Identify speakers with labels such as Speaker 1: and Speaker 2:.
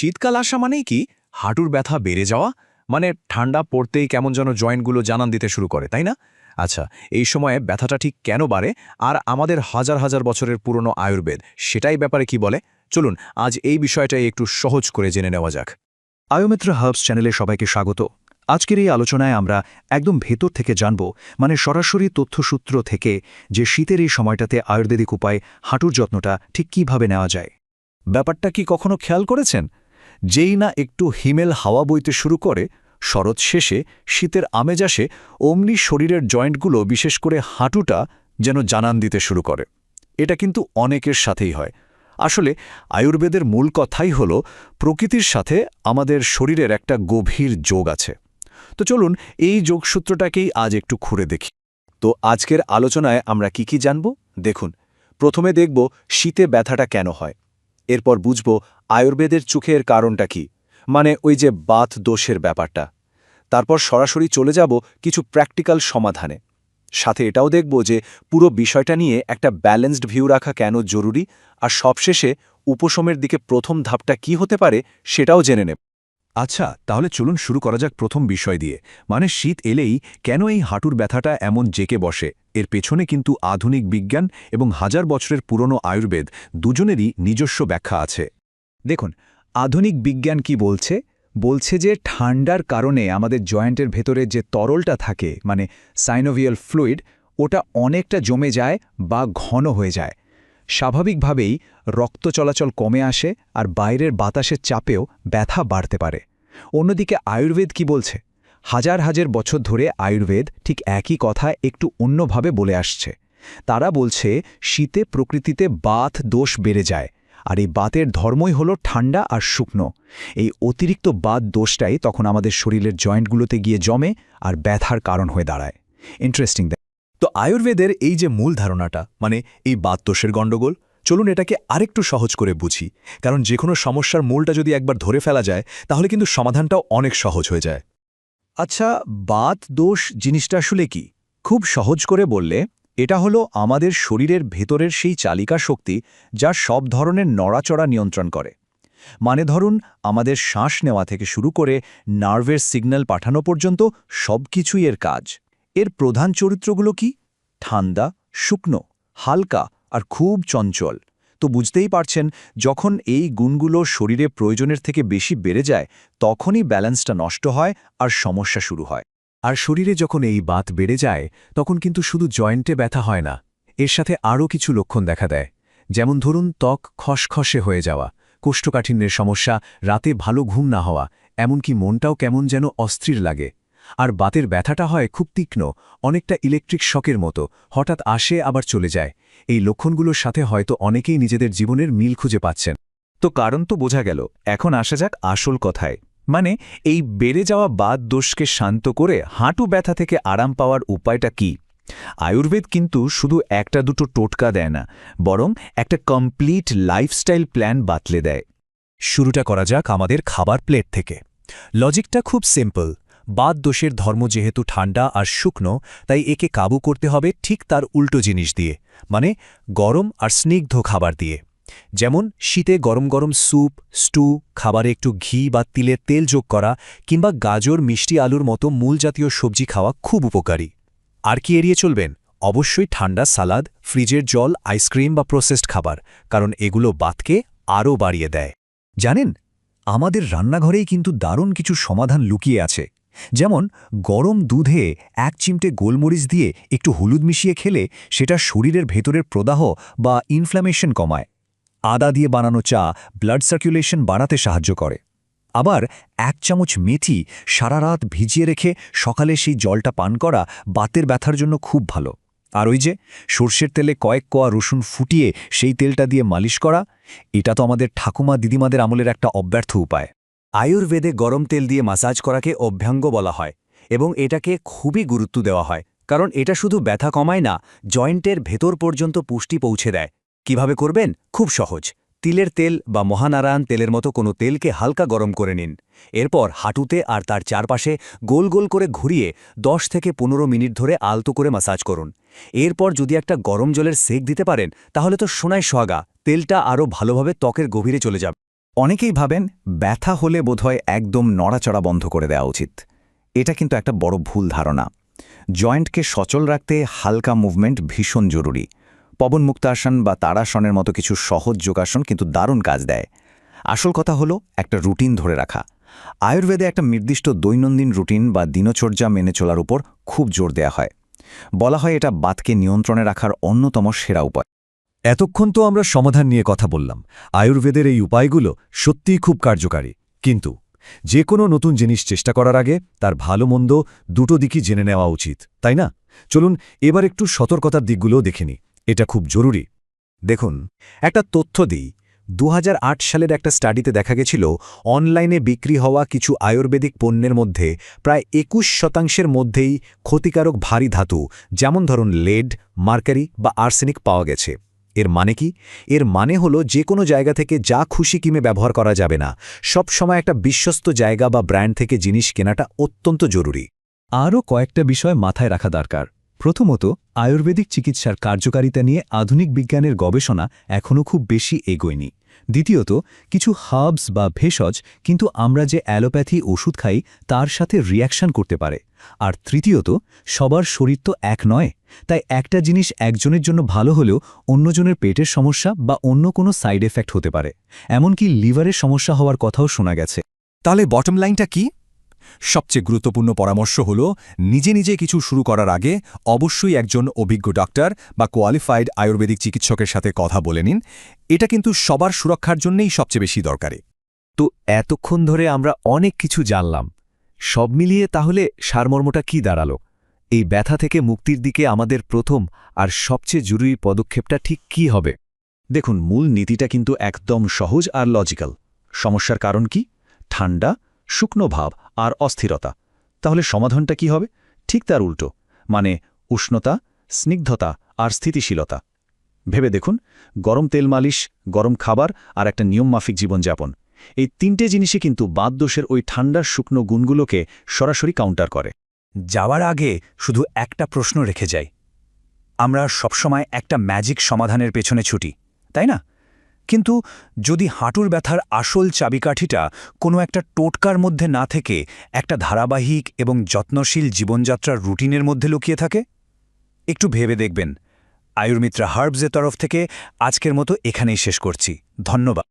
Speaker 1: শীতকাল আসা মানেই কি? হাঁটুর ব্যথা বেড়ে যাওয়া? মানে ঠান্ডা পড়তেই কেমন যেন জয়েন্টগুলো জানান দিতে শুরু করে, তাই না? আচ্ছা এই সময়ে ব্যথাটা ঠিক কেন বাড়ে? আর আমাদের হাজার হাজার বছরের পুরনো আয়ুর্বেদ, সেটাই ব্যাপারে কি বলে? চলুন, আজ এই বিষয়টাই একটু সহজ করে জেনে নেওয়া যাক।
Speaker 2: আয়োমিত্র হার্বস চ্যানেলে সবাইকে স্বাগত। আজকের এই আলোচনায় আমরা একদম ভেতর থেকে জানব মানে সরাসরি তথ্যসূত্র থেকে যে শীতের এই সময়টাতে আয়ুর্বেদিক উপায় হাঁটুর যত্নটা ঠিক কীভাবে নেওয়া যায়।
Speaker 1: ব্যাপারটা কি কখনো খেয়াল করেছেন? যেই না একটু হিমেল হাওয়া বইতে শুরু করে, শরৎ শেষে, শীতের আমেজ আসে, অমনি শরীরের জয়েন্টগুলো বিশেষ করে হাঁটুটা যেন জানান দিতে শুরু করে। এটা কিন্তু অনেকের সাথেই হয়। আসলে আয়ুর্বেদের মূল কথাই হল, প্রকৃতির সাথে আমাদের শরীরের একটা গভীর যোগ আছে। তো চলুন এই যোগসূত্রটাকেই আজ একটু খুঁড়ে দেখি। তো আজকের আলোচনায় আমরা কি কি জানব? দেখুন, প্রথমে দেখব শীতে ব্যথাটা কেন হয়। এরপর বুঝব আয়ুর্বেদের চোখের কারণটা কি মানে ওই যে বাত দোষের ব্যাপারটা। তারপর সরাসরি চলে যাব কিছু প্র্যাকটিক্যাল সমাধানে। সাথে এটাও দেখব যে পুরো বিষয়টা নিয়ে একটা ব্যালেন্সড ভিউ রাখা কেন জরুরি, আর সবশেষে উপশমের দিকে প্রথম ধাপটা কি হতে পারে সেটাও জেনে নেব।
Speaker 2: আচ্ছা তাহলে চলুন শুরু করা যাক প্রথম বিষয় দিয়ে। মানে শীত এলেই কেন এই হাঁটুর ব্যথাটা এমন জেকে বসে? এর পেছনে কিন্তু আধুনিক বিজ্ঞান এবং হাজার বছরের পুরনো আয়ুর্বেদ দুজনেরই নিজস্ব ব্যাখ্যা আছে।
Speaker 3: দেখুন, আধুনিক বিজ্ঞান কি বলছে? বলছে যে ঠান্ডার কারণে আমাদের জয়েন্টের ভেতরে যে তরলটা থাকে মানে সাইনোভিয়াল ফ্লুইড ওটা অনেকটা জমে যায় বা ঘন হয়ে যায়। স্বাভাবিকভাবেই রক্ত চলাচল কমে আসে আর বাইরের বাতাসের চাপেও ব্যথা বাড়তে পারে। অন্যদিকে আয়ুর্বেদ কি বলছে? হাজার হাজার বছর ধরে আয়ুর্বেদ ঠিক একই কথা একটু অন্যভাবে বলে আসছে। তারা বলছে, শীতে প্রকৃতিতে বাত দোষ বেড়ে যায়, আর এই বাতের ধর্মই হলো ঠান্ডা আর শুকনো। এই অতিরিক্ত বাত দোষটাই তখন আমাদের শরীরের জয়েন্টগুলোতে গিয়ে জমে আর ব্যথার কারণ হয়ে দাঁড়ায়। ইন্টারেস্টিং
Speaker 1: তো আয়ুর্বেদের এই যে মূল ধারণাটা মানে এই বাতদোষের গণ্ডগোল, চলুন এটাকে আরেকটু সহজ করে বুঝি। কারণ যে কোনো সমস্যার মূলটা যদি একবার ধরে ফেলা যায়, তাহলে কিন্তু সমাধানটাও অনেক সহজ হয়ে যায়।
Speaker 3: আচ্ছা বাত দোষ জিনিসটা আসলে কি? খুব সহজ করে বললে, এটা হলো আমাদের শরীরের ভেতরের সেই চালিকা শক্তি যা সব ধরনের নড়াচড়া নিয়ন্ত্রণ করে। মানে ধরুন, আমাদের শ্বাস নেওয়া থেকে শুরু করে নার্ভের সিগন্যাল পাঠানো পর্যন্ত সব কিছুই এর কাজ। এর প্রধান চরিত্রগুলো কি? ঠান্ডা, শুকনো, হালকা আর খুব চঞ্চল। তো বুঝতেই পারছেন, যখন এই গুণগুলো শরীরে প্রয়োজনের থেকে বেশি বেড়ে যায়, তখনই ব্যালেন্সটা নষ্ট হয় আর সমস্যা শুরু হয়।
Speaker 2: আর শরীরে যখন এই বাত বেড়ে যায়, তখন কিন্তু শুধু জয়েন্টে ব্যথা হয় না, এর সাথে আরও কিছু লক্ষণ দেখা দেয়। যেমন ধরুন, ত্বক খসখসে হয়ে যাওয়া, কোষ্ঠকাঠিন্যের সমস্যা, রাতে ভালো ঘুম না হওয়া, এমনকি মনটাও কেমন যেন অস্থির লাগে। আর বাতের ব্যথাটা হয় খুব তীক্ষ্ণ, অনেকটা ইলেকট্রিক শকের মতো, হঠাৎ আসে আবার চলে যায়। এই লক্ষণগুলোর সাথে হয়তো অনেকেই নিজেদের জীবনের মিল খুঁজে পাচ্ছেন।
Speaker 3: তো কারণ তো বোঝা গেল, এখন আসা যাক আসল কথায়। মানে এই বেড়ে যাওয়া বাদ দোষকে শান্ত করে হাঁটু ব্যথা থেকে আরাম পাওয়ার উপায়টা কি? আয়ুর্বেদ কিন্তু শুধু একটা দুটো টোটকা দেয় না, বরং একটা কমপ্লিট লাইফস্টাইল প্ল্যান বাতলে দেয়।
Speaker 2: শুরুটা করা যাক আমাদের খাবার প্লেট থেকে। লজিকটা খুব সিম্পল বাদ দোষের ধর্ম যেহেতু ঠান্ডা আর শুকনো, তাই একে কাবু করতে হবে ঠিক তার উল্টো জিনিস দিয়ে মানে গরম আর স্নিগ্ধ খাবার দিয়ে। যেমন শীতে গরম গরম স্যুপ, স্টু, খাবারে একটু ঘি বা তিলের তেল যোগ করা কিংবা গাজর, মিষ্টি, আলুর মতো মূল জাতীয় সবজি খাওয়া খুব উপকারী। আর কি এড়িয়ে চলবেন? অবশ্যই ঠান্ডা সালাদ, ফ্রিজের জল, আইসক্রিম বা প্রসেসড খাবার, কারণ এগুলো বাতকে আরও বাড়িয়ে দেয়।
Speaker 3: জানেন, আমাদের রান্নাঘরেই কিন্তু দারুণ কিছু সমাধান লুকিয়ে আছে। যেমন গরম দুধে এক চিমটে গোলমরিচ দিয়ে একটু হলুদ মিশিয়ে খেলে সেটা শরীরের ভেতরের প্রদাহ বা ইনফ্ল্যামেশন কমায়। আদা দিয়ে বানানো চা ব্লাড সার্কুলেশন বাড়াতে সাহায্য করে। আবার এক চামচ মেথি সারা রাত ভিজিয়ে রেখে সকালে সেই জলটা পান করা বাতের ব্যথার জন্য খুব ভালো। আর ওই যে সর্ষের তেলে কয়েক কোয়া রসুন ফুটিয়ে সেই তেলটা দিয়ে মালিশ করা, এটা তো আমাদের ঠাকুমা দিদিমাদের আমলের একটা অব্যর্থ উপায়।
Speaker 4: আয়ুর্বেদে গরম তেল দিয়ে মাসাজ করাকে অভ্যঙ্গ বলা হয় এবং এটাকে খুবই গুরুত্ব দেওয়া হয়, কারণ এটা শুধু ব্যথা কমায় না, জয়েন্টের ভেতর পর্যন্ত পুষ্টি পৌঁছে দেয়। কীভাবে করবেন? খুব সহজ। তিলের তেল বা মহানারায়ণ তেলের মতো কোনো তেলকে হালকা গরম করে নিন। এরপর হাঁটুতে আর তার চারপাশে গোল গোল করে ঘুরিয়ে 10 থেকে পনেরো মিনিট ধরে আলতো করে মাসাজ করুন। এরপর যদি একটা গরম জলের সেক দিতে পারেন, তাহলে তো সোনায় সোয়াগা, তেলটা আরও ভালোভাবে ত্বকের গভীরে চলে যাবে।
Speaker 3: অনেকেই ভাবেন ব্যথা হলে বোধহয় একদম নড়াচড়া বন্ধ করে দেওয়া উচিত। এটা কিন্তু একটা বড় ভুল ধারণা। জয়েন্টকে সচল রাখতে হালকা মুভমেন্ট ভীষণ জরুরি। পবন মুক্তাসন বা তারাসনের মতো কিছু সহজ যোগাসন কিন্তু দারুণ কাজ দেয়। আসল কথা হলো একটা রুটিন ধরে রাখা। আয়ুর্বেদে একটা নির্দিষ্ট দৈনন্দিন রুটিন বা দিনচর্যা মেনে চলার উপর খুব জোর দেয়া হয়। বলা হয় এটা বাতকে নিয়ন্ত্রণে রাখার অন্যতম সেরা উপায়।
Speaker 2: এতক্ষণ তো আমরা সমাধান নিয়ে কথা বললাম। আয়ুর্বেদের এই উপায়গুলো সত্যিই খুব কার্যকারী। কিন্তু যে কোনো নতুন জিনিস চেষ্টা করার আগে তার ভালো মন্দ দুটো দিকই জেনে নেওয়া উচিত, তাই না? চলুন এবার একটু সতর্কতার দিকগুলোও দেখে নিই। এটা খুব জরুরি। দেখুন, একটা তথ্য দিই। দু হাজার আট সালের একটা স্টাডিতে দেখা গেছিল, অনলাইনে বিক্রি হওয়া কিছু আয়ুর্বেদিক পণ্যের মধ্যে প্রায় একুশ শতাংশের মধ্যেই ক্ষতিকারক ভারী ধাতু, যেমন ধরুন লেড, মার্কারি বা আর্সেনিক পাওয়া গেছে। এর মানে কি? এর মানে হলো যে কোনো জায়গা থেকে যা খুশি কিমে ব্যবহার করা যাবে না। সব সময় একটা বিশ্বস্ত জায়গা বা ব্র্যান্ড থেকে জিনিস কেনাটা অত্যন্ত জরুরি।
Speaker 3: আরও কয়েকটা বিষয় মাথায় রাখা দরকার। প্রথমত, আয়ুর্বেদিক চিকিৎসার কার্যকারিতা নিয়ে আধুনিক বিজ্ঞানের গবেষণা এখনও খুব বেশি এগোয়নি। দ্বিতীয়ত, কিছু হার্বস বা ভেষজ কিন্তু আমরা যে অ্যালোপ্যাথি ওষুধ খাই তার সাথে রিয়াকশন করতে পারে। আর তৃতীয়ত, সবার শরীর তো এক নয়, তাই একটা জিনিস একজনের জন্য ভালো হলেও অন্যজনের পেটের সমস্যা বা অন্য কোনো সাইড এফেক্ট হতে পারে। এমনকি লিভারের সমস্যা হওয়ার কথাও শোনা গেছে।
Speaker 2: তাহলে বটম লাইনটা কি? সবচেয়ে গুরুত্বপূর্ণ পরামর্শ হল, নিজে নিজে কিছু শুরু করার আগে অবশ্যই একজন অভিজ্ঞ ডাক্তার বা কোয়ালিফাইড আয়ুর্বেদিক চিকিৎসকের সাথে কথা বলে নিন। এটা কিন্তু সবার সুরক্ষার জন্যই সবচেয়ে বেশি দরকারি।
Speaker 1: তো এতক্ষণ ধরে আমরা অনেক কিছু জানলাম। সব মিলিয়ে তাহলে সারমর্মটা কি দাঁড়াল? এই ব্যথা থেকে মুক্তির দিকে আমাদের প্রথম আর সবচেয়ে জরুরি পদক্ষেপটা ঠিক কি হবে?
Speaker 3: দেখুন, মূল নীতিটা কিন্তু একদম সহজ আর লজিক্যাল। সমস্যার কারণ কি? ঠান্ডা শুকনো ভাব আর অস্থিরতা। তাহলে সমাধানটা কি হবে? ঠিক তার উল্টো মানে উষ্ণতা, স্নিগ্ধতা আর স্থিতিশীলতা। ভেবে দেখুন, গরম তেল মালিশ, গরম খাবার আর একটা নিয়মমাফিক জীবনযাপন। এই তিনটে জিনিসই কিন্তু বাদদোষের ওই ঠান্ডার শুকনো গুণগুলোকে সরাসরি কাউন্টার করে।
Speaker 4: যাওয়ার আগে শুধু একটা প্রশ্ন রেখে যাই। আমরা সবসময় একটা ম্যাজিক সমাধানের পেছনে ছুটি, তাই না? কিন্তু যদি হাঁটুর ব্যথার আসল চাবিকাঠিটা কোনো একটা টোটকার মধ্যে না থেকে একটা ধারাবাহিক এবং যত্নশীল জীবনযাত্রার রুটিনের মধ্যে লুকিয়ে থাকে? একটু ভেবে দেখবেন। আয়ুর্মিত্রা হার্বসের তরফ থেকে আজকের মতো এখানেই শেষ করছি। ধন্যবাদ।